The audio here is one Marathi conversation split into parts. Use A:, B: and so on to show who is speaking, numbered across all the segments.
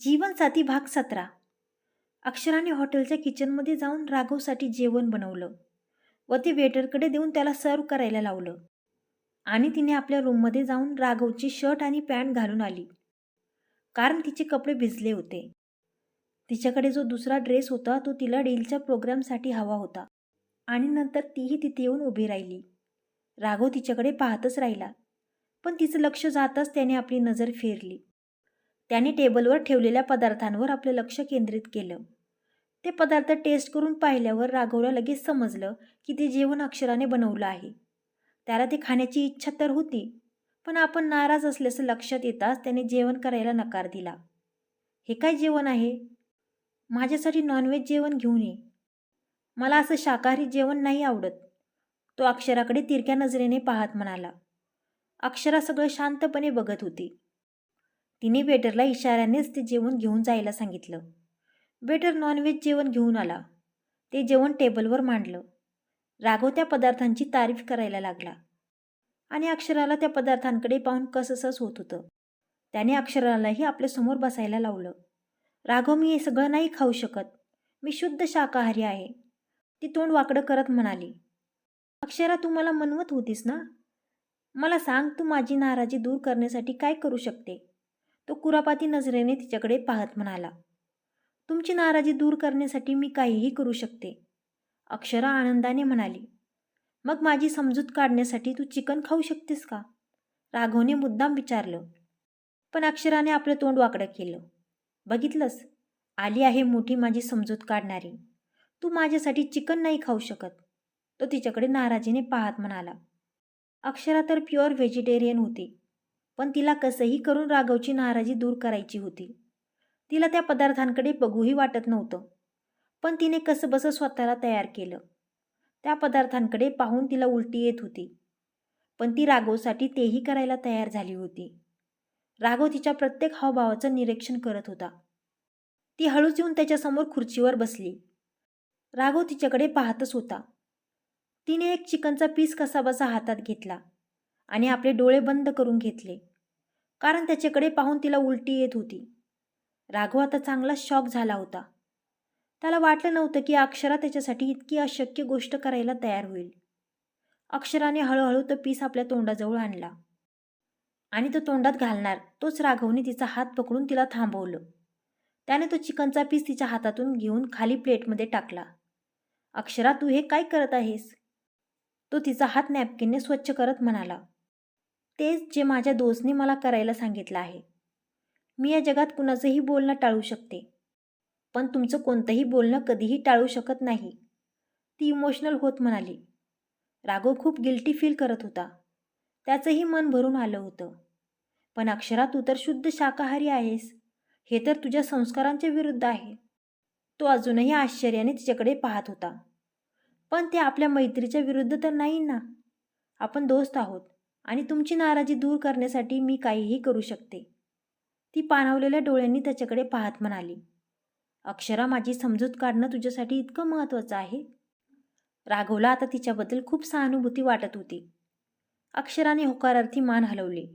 A: जीवनसाथी भाग सतरा. अक्षराने हॉटेलच्या किचनमध्ये जाऊन राघवसाठी जेवण बनवलं व ते वेटरकडे देऊन त्याला सर्व करायला लावलं. आणि तिने आपल्या रूममध्ये जाऊन राघवची शर्ट आणि पॅन्ट घालून आली. कारण तिचे कपडे भिजले होते. तिच्याकडे जो दुसरा ड्रेस होता तो तिला डीलच्या प्रोग्रामसाठी हवा होता. आणि नंतर तीही तिथे येऊन उभी राहिली. राघव तिच्याकडे पाहतच राहिला. पण तिचं लक्ष जाताच त्याने आपली नजर फेरली. त्याने टेबलवर ठेवलेल्या पदार्थांवर आपलं लक्ष केंद्रित केलं. ते पदार्थ टेस्ट करून पाहिल्यावर राघवला लगेच समजलं की ते जेवण अक्षराने बनवलं आहे. त्याला ते खाण्याची इच्छा तर होती पण आपण नाराज असल्याचं लक्षात येताच त्याने जेवण करायला नकार दिला. हे काय जेवण आहे? माझ्यासाठी नॉनव्हेज जेवण घेऊन ये. मला असं शाकाहारी जेवण नाही आवडत. तो अक्षराकडे तिरक्या नजरेने पाहत म्हणाला. अक्षरा सगळं शांतपणे बघत होती. तिने वेटरला इशाऱ्यानेच ते जेवण घेऊन जायला सांगितलं. वेटर नॉनव्हेज जेवण घेऊन आला. ते जेवण टेबलवर मांडलं. राघव त्या पदार्थांची तारीफ करायला लागला. आणि अक्षराला त्या पदार्थांकडे पाहून कसंसंच होत होतं. त्याने अक्षरालाही आपल्यासमोर बसायला लावलं. राघव मी हे सगळं नाही खाऊ शकत. मी शुद्ध शाकाहारी आहे. ती तोंड वाकडं करत म्हणाली. अक्षरा तू मला मनवत होतीस ना? मला सांग तू माझी नाराजी दूर करण्यासाठी काय करू शकते? तो कुरापाती नजरेने तिच्याकडे पाहत म्हणाला तुमची नाराजी दूर करण्यासाठी मी काहीही करू शकते. अक्षरा आनंदाने म्हणाली मग माझी समजूत काढण्यासाठी तू चिकन खाऊ शकतेस का? राघवने मुद्दाम विचारलं पण अक्षराने आपलं तोंड वाकडं केलं बघितलंस आली आहे मोठी माझी समजूत काढणारी. तू माझ्यासाठी चिकन नाही खाऊ शकत. तो तिच्याकडे नाराजीने पाहत म्हणाला अक्षरा तर प्युअर व्हेजिटेरियन होती. पण तिला कसंही करून राघवची नाराजी दूर करायची होती. तिला त्या पदार्थांकडे बघूही वाटत नव्हतं. पण तिने कसंबसं स्वतःला तयार केलं. त्या पदार्थांकडे पाहून तिला उलटी येत होती. पण ती राघवसाठी तेही करायला तयार झाली होती. राघव तिच्या प्रत्येक हावभावाचं निरीक्षण करत होता. ती हळूच येऊन त्याच्यासमोर खुर्चीवर बसली. राघव तिच्याकडे पाहतच होता. तिने एक चिकनचा पीस कसाबसा हातात घेतला. आणि आपले डोळे बंद करून घेतले. कारण त्याच्याकडे पाहून तिला उलटी येत होती. राघव आता चांगला शॉक झाला होता. त्याला वाटलं नव्हतं की अक्षरा त्याच्यासाठी इतकी अशक्य गोष्ट करायला तयार होईल. अक्षराने हळूहळू तो पीस आपल्या तोंडाजवळ आणला. आणि तो तोंडात घालणार तोच राघवने तिचा हात पकडून तिला थांबवलं. त्याने तो चिकनचा पीस तिच्या हातातून घेऊन खाली प्लेटमध्ये टाकला. अक्षरा तू हे काय करत आहेस? तो तिचा हात नॅपकिनने स्वच्छ करत म्हणाला. तेच जे माझ्या दोस्तने मला करायला सांगितलं आहे. मी या जगात कुणाचंही बोलणं टाळू शकते. पण तुमचं कोणतंही बोलणं कधीही टाळू शकत नाही. ती इमोशनल होत म्हणाली. राघव खूप गिल्टी फील करत होता. त्याचंही मन भरून आलं होतं. पण अक्षरा तू तर शुद्ध शाकाहारी आहेस. हे तर तुझ्या संस्कारांच्या विरुद्ध आहे. तो अजूनही आश्चर्याने तिच्याकडे पाहत होता. पण ते आपल्या मैत्रीच्या विरुद्ध तर नाही ना? आपण दोस्त आहोत. आणि तुमची नाराजी दूर करण्यासाठी मी काहीही करू शकते. ती पाणावलेल्या डोळ्यांनी त्याच्याकडे पाहत म्हणाली अक्षरा माझी समजूत काढणं तुझ्यासाठी इतकं महत्त्वाचं आहे. राघवला आता तिच्याबद्दल खूप सहानुभूती वाटत होती. अक्षराने होकारार्थी मान हलवली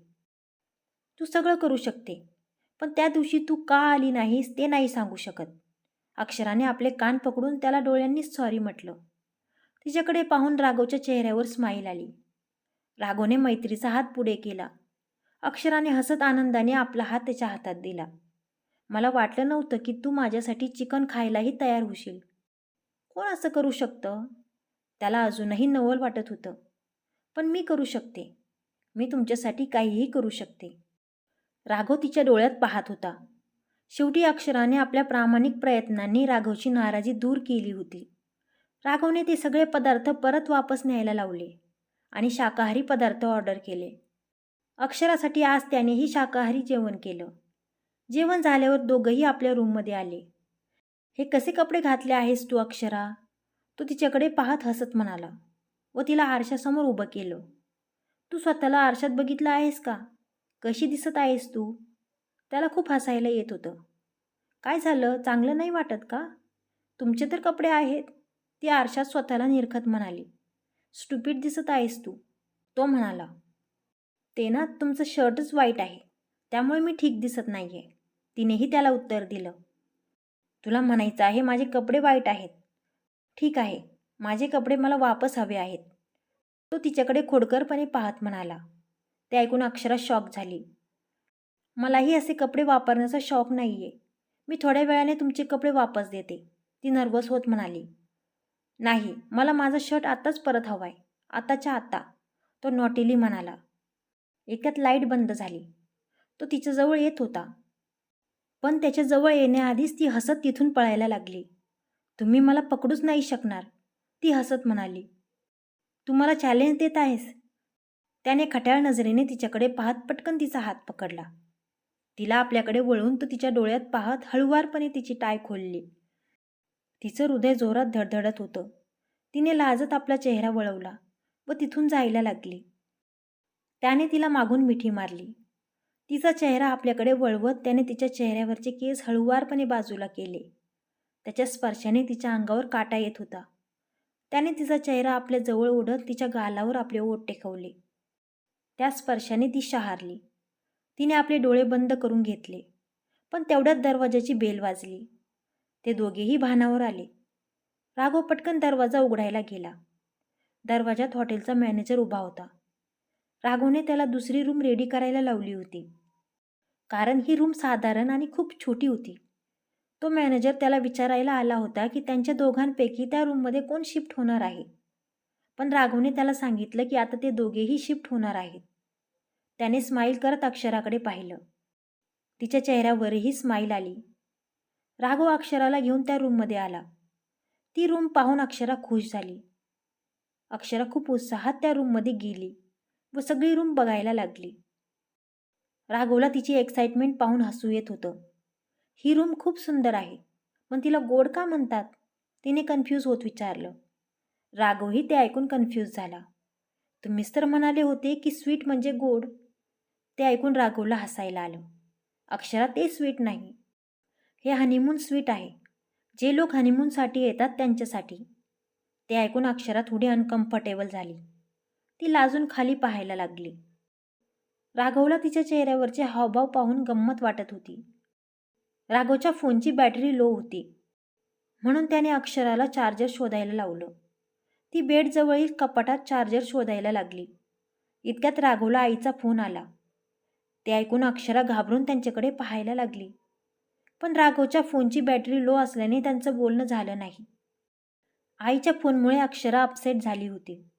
A: तू सगळं करू शकते पण त्या दिवशी तू का आली नाहीस ते नाही सांगू शकत. अक्षराने आपले कान पकडून त्याला डोळ्यांनीच सॉरी म्हटलं. तिच्याकडे पाहून राघवच्या चेहऱ्यावर स्माईल आली. राघवने मैत्रीचा हात पुढे केला. अक्षराने हसत आनंदाने आपला हात त्याच्या हातात दिला. मला वाटलं नव्हतं की तू माझ्यासाठी चिकन खायलाही तयार होशील. कोण असं करू शकतं? त्याला अजूनही नवल वाटत होतं. पण मी करू शकते. मी तुमच्यासाठी काहीही करू शकते. राघव तिच्या डोळ्यात पाहत होता. शेवटी अक्षराने आपल्या प्रामाणिक प्रयत्नांनी राघवची नाराजी दूर केली होती. राघवने ते सगळे पदार्थ परत वापस न्यायला लावले. आणि शाकाहारी पदार्थ ऑर्डर केले. अक्षरासाठी आज त्यानेही शाकाहारी जेवण केलं. जेवण झाल्यावर दोघंही आपल्या रूममध्ये आले. हे कसे कपडे घातले आहेस तू अक्षरा तो तिच्याकडे पाहत हसत म्हणाला. व तिला आरशासमोर उभं केलं. तू स्वतःला आरशात बघितलं आहेस का? कशी दिसत आहेस तू त्याला खूप हसायला येत होतं. काय झालं? चांगलं नाही वाटत का? तुमचे तर कपडे आहेत ती आरशात स्वतःला निरखत म्हणाली. स्टुपिड दिसत आहेस तू. तो म्हणाला ते ना तुमचं शर्टच वाईट आहे. त्यामुळे मी ठीक दिसत नाही आहे तिनेही त्याला उत्तर दिलं तुला म्हणायचं आहे माझे कपडे वाईट आहेत. ठीक आहे. माझे कपडे मला वापस हवे आहेत. तो तिच्याकडे खोडकरपणे पाहत म्हणाला. ते ऐकून अक्षरा शॉक झाली. मलाही असे कपडे वापरण्याचा शौक नाही आहे मी थोड्या वेळाने तुमचे कपडे वापस देते. ती नर्वस होत म्हणाली. नाही मला माझा शर्ट आत्ताच परत हवा आहे आत्ताच्या आत्ता. तो नॉटिली म्हणाला. एकात लाइट बंद झाली. तो तिच्याजवळ येत होता. पण त्याच्याजवळ येण्याआधीच ती हसत तिथून पळायला लागली. तुम्ही मला पकडूच नाही शकणार ती हसत म्हणाली. तू मला चॅलेंज देत आहेस. त्याने खट्याळ नजरेने तिच्याकडे पाहत पटकन तिचा हात पकडला. तिला आपल्याकडे वळून तो तिच्या डोळ्यात पाहत हळुवारपणे तिची टाय खोलली. तिचं हृदय जोरात धडधडत होतं. तिने लाजत आपला चेहरा वळवला व तिथून जायला लागली. त्याने तिला मागून मिठी मारली. तिचा चेहरा आपल्याकडे वळवत त्याने तिच्या चेहऱ्यावरचे केस हळुवारपणे बाजूला केले. त्याच्या स्पर्शाने तिच्या अंगावर काटा येत होता. त्याने तिचा चेहरा आपल्या जवळ ओढत तिच्या गालावर आपले ओठ टेकवले. त्या स्पर्शाने ती शहारली. तिने आपले डोळे बंद करून घेतले. पण तेवढ्यात दरवाजाची बेल वाजली. ते दोघेही भानावर आले. राघव पटकन दरवाजा उघडायला गेला. दरवाजात हॉटेलचा मॅनेजर उभा होता. राघवने त्याला दुसरी रूम रेडी करायला लावली होती. कारण ही रूम साधारण आणि खूप छोटी होती. तो मॅनेजर त्याला विचारायला आला होता की त्यांच्या दोघांपैकी त्या रूममध्ये कोण शिफ्ट होणार आहे? पण राघवने त्याला सांगितलं की आता ते दोघेही शिफ्ट होणार आहेत. त्याने स्माईल करत अक्षराकडे पाहिलं. तिच्या चेहऱ्यावरही स्माईल आली. राघव अक्षराला घेऊन त्या रूममध्ये आला. ती रूम पाहून अक्षरा खुश झाली. अक्षरा खूप उत्साहात त्या रूममध्ये गेली व सगळी रूम बघायला लागली. राघवला तिची एक्साइटमेंट पाहून हसू येत होतं. ही रूम खूप सुंदर आहे पण तिला गोड का म्हणतात? तिने कन्फ्यूज होत विचारलं. राघवही ते ऐकून कन्फ्यूज झाला. तुम्हीच तर म्हणाले होते की स्वीट म्हणजे गोड. ते ऐकून राघवला हसायला आलं. अक्षरा ते स्वीट नाही. हे हनीमून स्वीट आहे. जे लोक हनीमूनसाठी येतात त्यांच्यासाठी. ते ऐकून अक्षरा थोडी अनकम्फर्टेबल झाली. ती लाजून खाली पाहायला लागली. राघवला तिच्या चेहऱ्यावरचे हावभाव पाहून गंमत वाटत होती. राघवच्या फोनची बॅटरी लो होती. म्हणून त्याने अक्षराला चार्जर शोधायला लावलं. ती बेडजवळील कपाटात चार्जर शोधायला लागली. इतक्यात राघवला आईचा फोन आला. ते ऐकून अक्षरा घाबरून त्यांच्याकडे पाहायला लागली. पण राघवच्या फोनची बॅटरी लो असल्याने त्यांचं बोलणं झालं नाही. आईच्या फोनमुळे अक्षरा अपसेट झाली होती.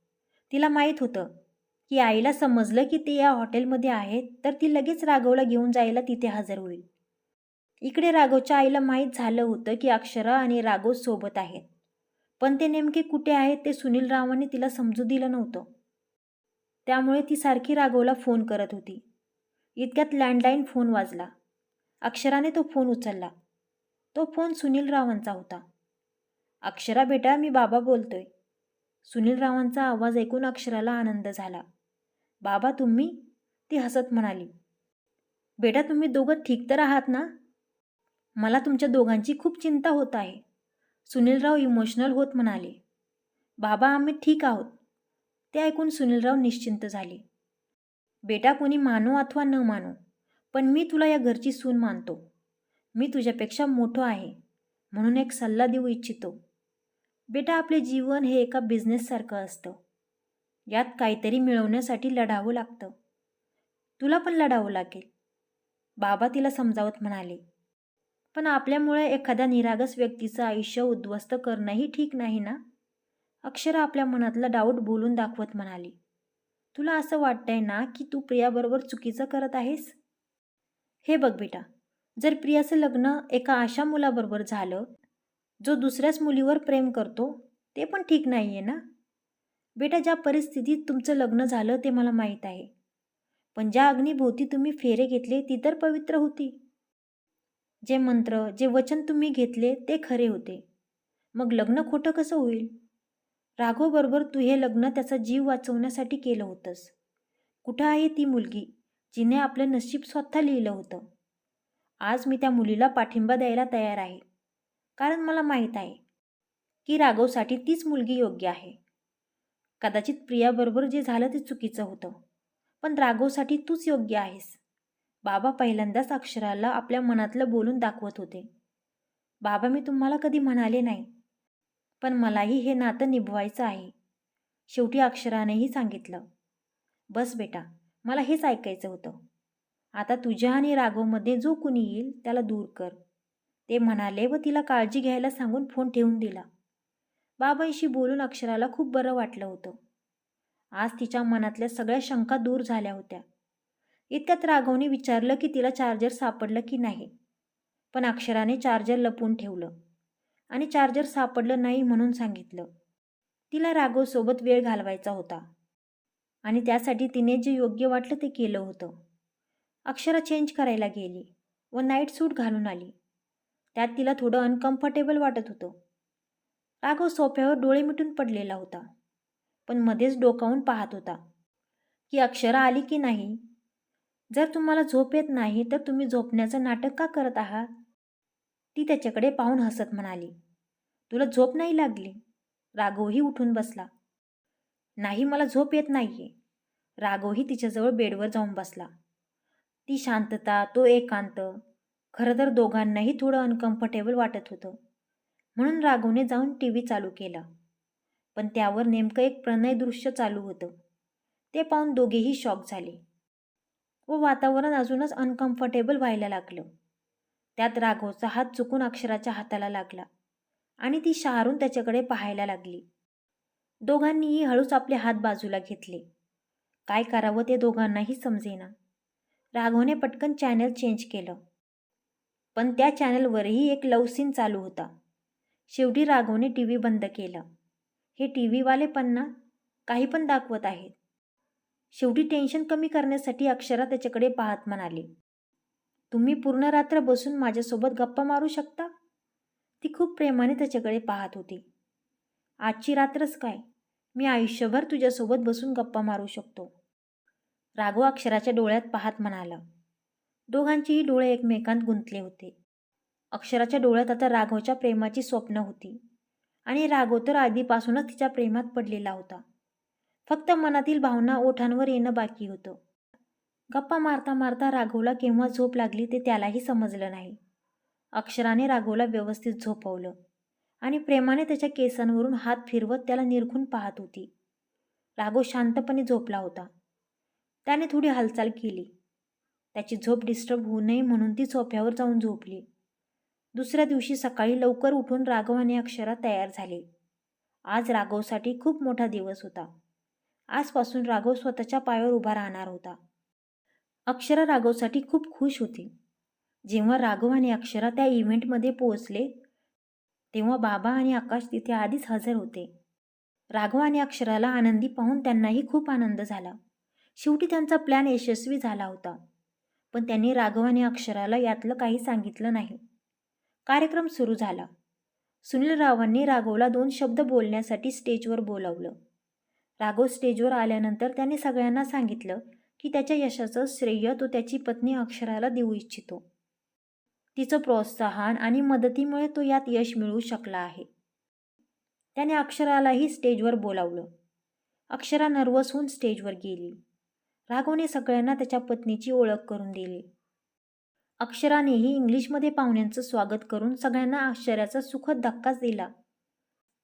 A: तिला माहीत होतं की आईला समजलं की ते या हॉटेलमध्ये आहेत तर ती लगेच राघवला घेऊन जायला तिथे हजर होईल. इकडे राघवच्या आईला माहीत झालं होतं की अक्षरा आणि राघव सोबत आहेत. पण ते नेमके कुठे आहेत ते सुनील रावांनी तिला समजू दिलं नव्हतं. त्यामुळे ती सारखी राघवला फोन करत होती. इतक्यात लँडलाईन फोन वाजला. अक्षराने तो फोन उचलला. तो फोन सुनील रावांचा होता. अक्षरा बेटा मी बाबा बोलतोय. सुनील रावांचा आवाज ऐकून अक्षराला आनंद झाला. बाबा तुम्ही? ती हसत म्हणाली. बेटा तुम्ही दोघं ठीक तर आहात ना? मला तुमच्या दोघांची खूप चिंता होत आहे. सुनीलराव इमोशनल होत म्हणाले. बाबा आम्ही ठीक आहोत. ते ऐकून सुनीलराव निश्चिंत झाले. बेटा कोणी मानो अथवा न मानो पण मी तुला या घरची सून मानतो. मी तुझ्यापेक्षा मोठं आहे म्हणून एक सल्ला देऊ इच्छितो. बेटा आपले जीवन हे एका बिझनेससारखं असतं. यात काहीतरी मिळवण्यासाठी लढावं लागतं. तुला पण लढावं लागेल. बाबा तिला समजावत म्हणाले. पण आपल्यामुळे एखाद्या निरागस व्यक्तीचं आयुष्य उद्ध्वस्त करणंही ठीक नाही ना? अक्षर आपल्या मनातला डाऊट बोलून दाखवत म्हणाली. तुला असं वाटतंय ना की तू प्रियाबरोबर चुकीचं करत आहेस? हे बघ बेटा जर प्रियाचं लग्न एका अशा मुलाबरोबर झालं जो दुसऱ्याच मुलीवर प्रेम करतो ते पण ठीक नाही आहे ना? बेटा ज्या परिस्थितीत तुमचं लग्न झालं ते मला माहीत आहे. पण ज्या अग्निभोवती तुम्ही फेरे घेतले ती तर पवित्र होती. जे मंत्र जे वचन तुम्ही घेतले ते खरे होते. मग लग्न खोटं कसं होईल? राघवबरोबर तू हे लग्न त्याचा जीव वाचवण्यासाठी केलं होतंस. कुठं आहे ती मुलगी? जिने आपलं नशीब स्वतः लिहिलं होतं. आज मी त्या मुलीला पाठिंबा द्यायला तयार आहे. कारण मला माहीत आहे की राघवसाठी तीच मुलगी योग्य आहे. कदाचित प्रियाबरोबर जे झालं ते चुकीचं होतं पण राघवसाठी तूच योग्य आहेस. बाबा पहिल्यांदाच अक्षराला आपल्या मनातलं बोलून दाखवत होते. बाबा मी तुम्हाला कधी म्हणाले नाही पण मलाही हे नातं निभवायचं आहे शेवटी अक्षरानेही सांगितलं. बस बेटा मला हेच ऐकायचं होतं. आता तुझ्या आणि राघवमध्ये जो कुणी येईल त्याला दूर कर. ते म्हणाले व तिला काळजी घ्यायला सांगून फोन ठेवून दिला. बाबाईशी बोलून अक्षराला खूप बरं वाटलं होतं. आज तिच्या मनातल्या सगळ्या शंका दूर झाल्या होत्या. इतक्यात राघवने विचारलं की तिला चार्जर सापडलं की नाही. पण अक्षराने चार्जर लपून ठेवलं. आणि चार्जर सापडलं नाही म्हणून सांगितलं. तिला राघवसोबत वेळ घालवायचा होता. आणि त्यासाठी तिने जे योग्य वाटलं ते केलं होतं. अक्षरा चेंज करायला गेली व नाईट सूट घालून आली. त्यात तिला थोडं अनकम्फर्टेबल वाटत होतं. राघव सोफ्यावर डोळे मिटून पडलेला होता पण मध्येच डोकावून पाहत होता की अक्षरा आली की नाही. जर तुम्हाला झोप येत नाही तर तुम्ही झोपण्याचं नाटक का करत आहात? ती त्याच्याकडे पाहून हसत म्हणाली. तुला झोप नाही लागली? राघवही उठून बसला. नाही मला झोप येत नाहीये. राघवही तिच्याजवळ बेडवर जाऊन बसला. ती शांतता तो एकांत खरं तर दोघांनाही थोडं अनकम्फर्टेबल वाटत होतं. म्हणून राघवने जाऊन टी व्ही चालू केला. पण त्यावर नेमकं एक प्रणय दृश्य चालू होतं. ते पाहून दोघेही शॉक झाले. व वातावरण अजूनच अनकम्फर्टेबल व्हायला लागलं. त्यात राघवचा हात चुकून अक्षराच्या हाताला लागला आणि ती शहारून त्याच्याकडे पाहायला लागली. दोघांनीही हळूच आपले हात बाजूला घेतले. काय करावं ते दोघांनाही समजेना. राघवने पटकन चॅनल चेंज केलं. पण त्या चॅनलवरही एक लव सीन चालू होता. शेवटी राघवने टी व्ही बंद केला. हे टी व्हीवाले पण ना काही पण दाखवत आहेत. शेवटी टेन्शन कमी करण्यासाठी अक्षरा त्याच्याकडे पाहत म्हणाली. तुम्ही पूर्ण रात्र बसून माझ्यासोबत गप्पा मारू शकता? ती खूप प्रेमाने त्याच्याकडे पाहत होती. आजची रात्रच काय? मी आयुष्यभर तुझ्यासोबत बसून गप्पा मारू शकतो. राघव अक्षराच्या डोळ्यात पाहत म्हणाला. दोघांचेही डोळे एकमेकांत गुंतले होते. अक्षराच्या डोळ्यात आता राघवच्या प्रेमाची स्वप्न होती. आणि राघव तर आधीपासूनच तिच्या प्रेमात पडलेला होता. फक्त मनातील भावना ओठांवर येणं बाकी होतं. गप्पा मारता मारता राघवला केव्हा झोप लागली ते त्यालाही समजलं नाही. अक्षराने राघवला व्यवस्थित झोपवलं. आणि प्रेमाने त्याच्या केसांवरून हात फिरवत त्याला निरखून पाहत होती. राघव शांतपणे झोपला होता. त्याने थोडी हालचाल केली. त्याची झोप डिस्टर्ब होऊ नये म्हणून ती सोफ्यावर जाऊन झोपली. दुसऱ्या दिवशी सकाळी लवकर उठून राघवाने अक्षरा तयार झाले. आज राघवसाठी खूप मोठा दिवस होता. आजपासून राघव स्वतःच्या पायावर उभा राहणार होता. अक्षरा राघवसाठी खूप खुश होती. जेव्हा राघव आणि अक्षरा त्या इव्हेंटमध्ये पोहोचले तेव्हा बाबा आणि आकाश तिथे आधीच हजर होते. राघव आणि अक्षराला आनंदी पाहून त्यांनाही खूप आनंद झाला. शेवटी त्यांचा प्लॅन यशस्वी झाला होता. पण त्यांनी राघव आणि अक्षराला यातलं काही सांगितलं नाही. कार्यक्रम सुरू झाला. सुनील रावांनी राघवला दोन शब्द बोलण्यासाठी स्टेजवर बोलावलं. राघव स्टेजवर आल्यानंतर त्याने सगळ्यांना सांगितलं की त्याच्या यशाचं श्रेय तो त्याची पत्नी अक्षराला देऊ इच्छितो. तिचं प्रोत्साहन आणि मदतीमुळे तो यात यश मिळवू शकला आहे. त्याने अक्षरालाही स्टेजवर बोलावलं. अक्षरा नर्वस होऊन स्टेजवर गेली. राघवने सगळ्यांना त्याच्या पत्नीची ओळख करून दिली. अक्षरानेही इंग्लिशमध्ये पाहुण्यांचं स्वागत करून सगळ्यांना आश्चर्याचा सुखद धक्काच दिला.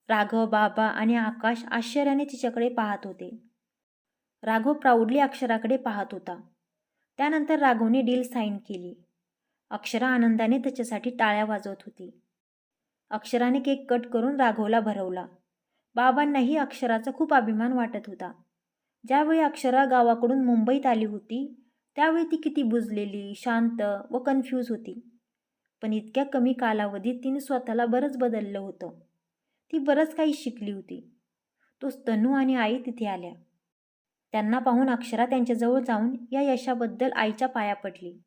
A: राघव बाबा आणि आकाश आश्चर्याने तिच्याकडे पाहत होते. राघव प्राऊडली अक्षराकडे पाहत होता. त्यानंतर राघवने डील साईन केली. अक्षरा आनंदाने त्याच्यासाठी टाळ्या वाजवत होती. अक्षराने केक कट करून राघवला भरवला. बाबांनाही अक्षराचा खूप अभिमान वाटत होता. ज्यावेळी अक्षरा गावाकडून मुंबईत आली होती त्यावेळी ती किती बुजलेली शांत व कन्फ्यूज होती. पण इतक्या कमी कालावधीत तिने स्वतःला बरंच बदललं होतं. ती बरंच काही शिकली होती. तो तनू आणि आई तिथे आल्या. त्यांना पाहून अक्षरा त्यांच्याजवळ जाऊन या यशाबद्दल आईच्या पाया पडली.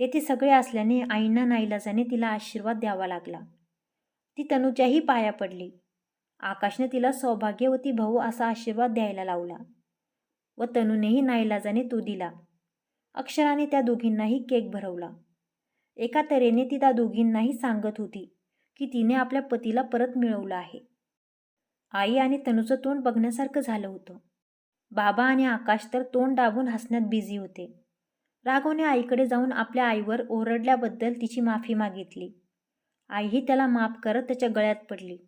A: तेथे सगळे असल्याने आईंना नाईलाजाने तिला आशीर्वाद द्यावा लागला. ती तनुजाही पाया पडली. आकाशने तिला सौभाग्यवती भाऊ असा आशीर्वाद द्यायला लावला व तनूनेही नाईलाजाने तो दिला. अक्षराने त्या दोघींनाही केक भरवला. एका तऱ्हेने ती त्या दोघींनाही सांगत होती की तिने आपल्या पतीला परत मिळवलं आहे. आई आणि तनूचं तोंड बघण्यासारखं झालं होतं. बाबा आणि आकाश तर तोंड दाबून हसण्यात बिझी होते. राघवने आईकडे जाऊन आपल्या आईवर ओरडल्याबद्दल तिची माफी मागितली. आईही त्याला माफ करत त्याच्या गळ्यात पडली.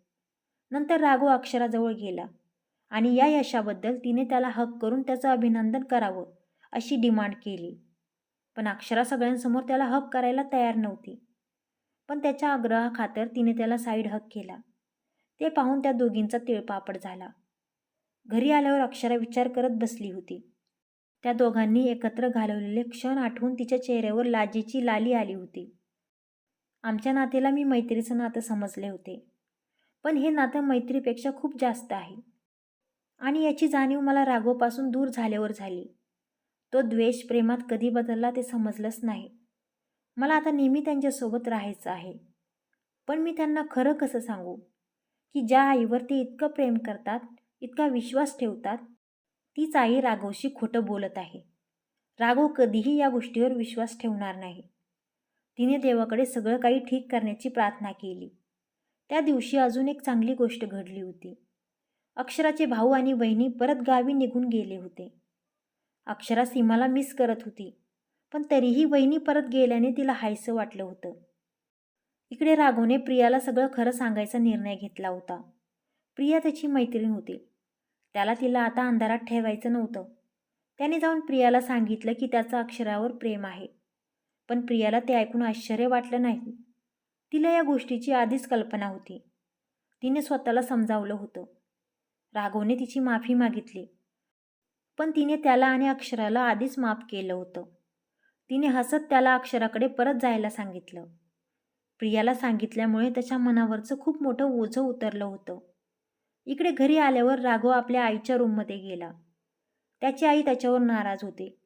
A: नंतर राघव अक्षराजवळ गेला आणि या यशाबद्दल तिने त्याला हक करून त्याचं अभिनंदन करावं अशी डिमांड केली. पण अक्षरा सगळ्यांसमोर त्याला हक करायला तयार नव्हती. पण त्याच्या आग्रहाखातर तिने त्याला साईड हक केला. ते पाहून त्या दोघींचा तिळपापड झाला. घरी आल्यावर अक्षरा विचार करत बसली होती. त्या दोघांनी एकत्र घालवलेले क्षण आठवून तिच्या चेहऱ्यावर लाजेची लाली आली होती. आमच्या नातेला मी मैत्रीचं नातं समजले होते. पण हे नातं मैत्रीपेक्षा खूप जास्त आहे. आणि याची जाणीव मला रागोपासून दूर झाल्यावर झाली. तो द्वेष प्रेमात कधी बदलला ते समजलंच नाही. मला आता नेहमी त्यांच्यासोबत राहायचं आहे. पण मी त्यांना खरं कसं सांगू? की ज्या आईवर ते इतकं प्रेम करतात इतका विश्वास ठेवतात तीच आई राघवशी खोटं बोलत आहे. राघव कधीही या गोष्टीवर विश्वास ठेवणार नाही. तिने देवाकडे सगळं काही ठीक करण्याची प्रार्थना केली. त्या दिवशी अजून एक चांगली गोष्ट घडली होती. अक्षराचे भाऊ आणि बहिणी परत गावी निघून गेले होते. अक्षरा सीमाला मिस करत होती पण तरीही वहिनी परत गेल्याने तिला हायसं वाटलं होतं. इकडे राघवने प्रियाला सगळं खरं सांगायचा निर्णय घेतला होता. प्रिया त्याची मैत्रीण होती. त्याला तिला आता अंधारात ठेवायचं नव्हतं. त्याने जाऊन प्रियाला सांगितलं की त्याचं अक्षरावर प्रेम आहे. पण प्रियाला ते ऐकून आश्चर्य वाटलं नाही. तिला या गोष्टीची आधीच कल्पना होती. तिने स्वतःला समजावलं होतं. राघवने तिची माफी मागितली. पण तिने त्याला आणि अक्षराला आधीच माफ केलं होतं. तिने हसत त्याला अक्षराकडे परत जायला सांगितलं. प्रियाला सांगितल्यामुळे त्याच्या मनावरचं खूप मोठं ओझं उतरलं होतं. इकडे घरी आल्यावर राघव आपल्या आईच्या रूममध्ये गेला. त्याची आई त्याच्यावर नाराज होते.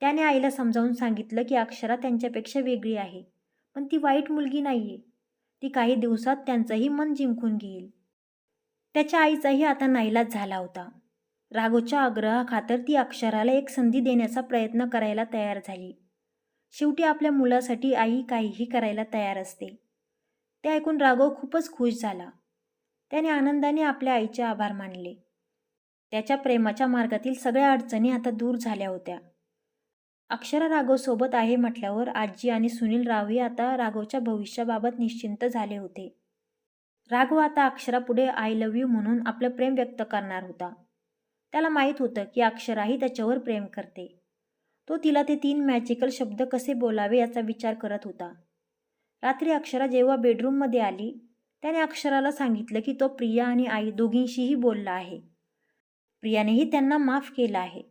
A: त्याने आईला समजावून सांगितलं की अक्षरा त्यांच्यापेक्षा वेगळी आहे पण ती वाईट मुलगी नाही आहे ती काही दिवसात त्यांचंही मन जिंकून घेईल. त्याच्या आईचाही आता नाईलाज झाला होता. राघवच्या आग्रहाखातर ती अक्षराला एक संधी देण्याचा प्रयत्न करायला तयार झाली. शेवटी आपल्या मुलासाठी आई काहीही करायला तयार असते. ते ऐकून राघव खूपच खुश झाला. त्याने आनंदाने आपल्या आईचे आभार मानले. त्याच्या प्रेमाच्या मार्गातील सगळ्या अडचणी आता दूर झाल्या होत्या. अक्षरा राघवसोबत आहे म्हटल्यावर आजी आणि सुनील रावही आता राघवच्या भविष्याबाबत निश्चिंत झाले होते. राघव आता अक्षरापुढे आय लव्ह यू म्हणून आपलं प्रेम व्यक्त करणार होता. त्याला माहीत होतं की अक्षराही त्याच्यावर प्रेम करते. तो तिला ते तीन मॅजिकल शब्द कसे बोलावे याचा विचार करत होता. रात्री अक्षरा जेव्हा बेडरूममध्ये आली त्याने अक्षराला सांगितलं की तो प्रिया आणि आई दोघींशीही बोलला आहे. प्रियानेही त्यांना माफ केलं आहे.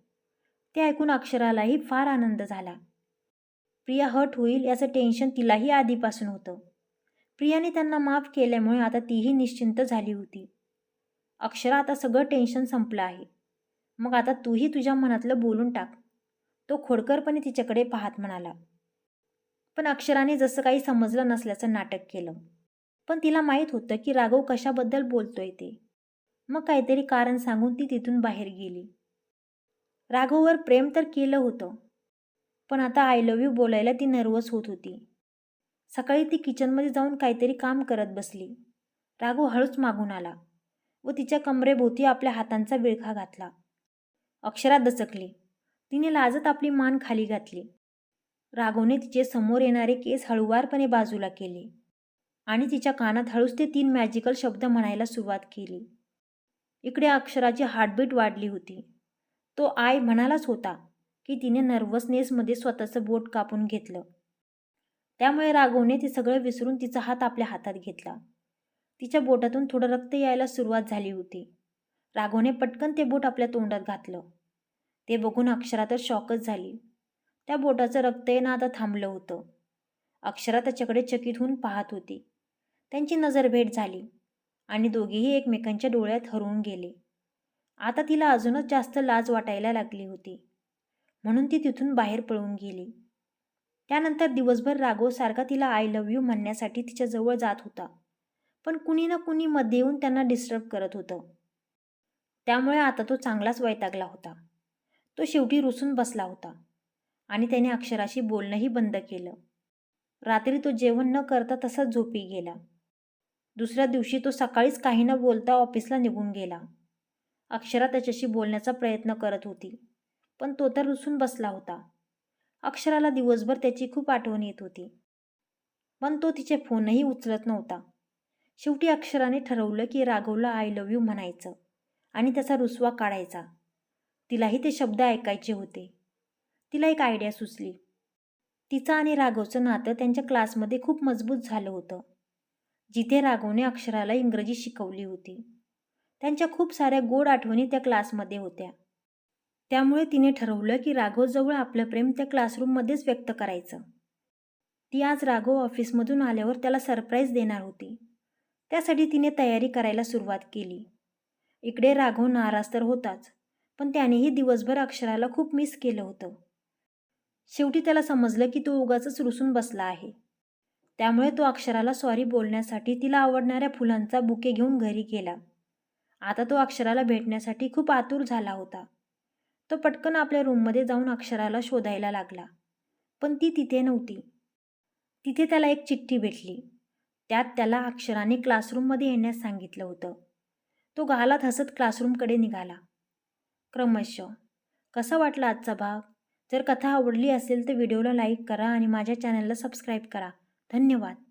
A: ते ऐकून अक्षरालाही फार आनंद झाला. प्रिया हट होईल याचं टेन्शन तिलाही आधीपासून होतं. प्रियाने त्यांना माफ केल्यामुळे आता तीही निश्चिंत झाली होती. अक्षरा आता सगळं टेन्शन संपलं आहे. मग आता तूही तुझ्या मनातलं बोलून टाक. तो खोडकरपणे तिच्याकडे पाहत म्हणाला. पण अक्षराने जसं काही समजलं नसल्याचं नाटक केलं. पण तिला माहीत होतं की राघव कशाबद्दल बोलतोय ते. मग काहीतरी कारण सांगून ती तिथून बाहेर गेली. राघववर प्रेम तर केलं होतं पण आता आय लव्ह यू बोलायला ती नर्वस होत होती. सकाळी ती किचनमध्ये जाऊन काहीतरी काम करत बसली. राघव हळूच मागून आला व तिच्या कमरेभोवती आपल्या हातांचा विळखा घातला. अक्षरात दचकली. तिने लाजत आपली मान खाली घातली. राघवने तिचे समोर येणारे केस हळुवारपणे बाजूला केले. आणि तिच्या कानात हळूच ते तीन मॅजिकल शब्द म्हणायला सुरुवात केली. इकडे अक्षराची हार्टबीट वाढली होती. तो आय म्हणालाच होता की तिने नर्वसनेसमध्ये स्वतःचं बोट कापून घेतलं. त्यामुळे राघवने ते सगळं विसरून तिचा हात आपल्या हातात घेतला. तिच्या बोटातून थोडं रक्त यायला सुरुवात झाली होती. राघवने पटकन ते बोट आपल्या तोंडात घातलं. ते बघून अक्षरा तर शॉकच झाली. त्या बोटाचं रक्त येणं आता थांबलं होतं. अक्षरा त्याच्याकडे चकित होऊन पाहत होती. त्यांची नजर भेट झाली आणि दोघेही एकमेकांच्या डोळ्यात हरवून गेले. आता तिला अजूनच जास्त लाज वाटायला लागली होती. म्हणून ती तिथून बाहेर पळून गेली. त्यानंतर दिवसभर राघवसारखा तिला आय लव्ह यू म्हणण्यासाठी तिच्याजवळ जात होता. पण कुणी ना कुणी मध्ये येऊन त्यांना डिस्टर्ब करत होतं. त्यामुळे आता तो चांगलाच वैतागला होता. तो शेवटी रुसून बसला होता आणि त्याने अक्षराशी बोलणंही बंद केलं. रात्री तो जेवण न करता तसाच झोपी गेला. दुसऱ्या दिवशी तो सकाळीच काही न बोलता ऑफिसला निघून गेला. अक्षरा त्याच्याशी बोलण्याचा प्रयत्न करत होती पण तो तर रुसून बसला होता. अक्षराला दिवसभर त्याची खूप आठवण येत होती. पण तो तिचे फोनही उचलत नव्हता. शेवटी अक्षराने ठरवलं की राघवला आय लव्ह यू म्हणायचं आणि त्याचा रुसवा काढायचा. तिलाही ते शब्द ऐकायचे होते. तिला एक आयडिया सुचली. तिचं आणि राघवचं नातं त्यांच्या क्लासमध्ये खूप मजबूत झालं होतं. जिथे राघवने अक्षराला इंग्रजी शिकवली होती. त्यांच्या खूप साऱ्या गोड आठवणी त्या क्लासमध्ये होत्या. त्यामुळे तिने ठरवलं की राघवजवळ आपलं प्रेम त्या क्लासरूममध्येच व्यक्त करायचं. ती आज राघव ऑफिसमधून आल्यावर त्याला सरप्राईज देणार होती. त्यासाठी तिने तयारी करायला सुरुवात केली. इकडे राघव नाराज तर होताच पण त्यानेही दिवसभर अक्षराला खूप मिस केलं होतं. शेवटी त्याला समजलं की तो उगाच रुसून बसला आहे. त्यामुळे तो अक्षराला सॉरी बोलण्यासाठी तिला आवडणाऱ्या फुलांचा बुके घेऊन घरी गेला. आता तो अक्षराला भेटण्यासाठी खूप आतुर झाला होता. तो पटकन आपल्या रूममध्ये जाऊन अक्षराला शोधायला लागला. पण ती तिथे नव्हती. तिथे त्याला एक चिठ्ठी भेटली. त्यात त्याला अक्षराने क्लासरूममध्ये येण्यास सांगितलं होतं. तो गालात हसत क्लासरूमकडे निघाला. क्रमशः कसा वाटला आजचा भाग? जर कथा आवडली असेल तर व्हिडिओला लाईक करा आणि माझ्या चॅनलला सबस्क्राईब करा. धन्यवाद.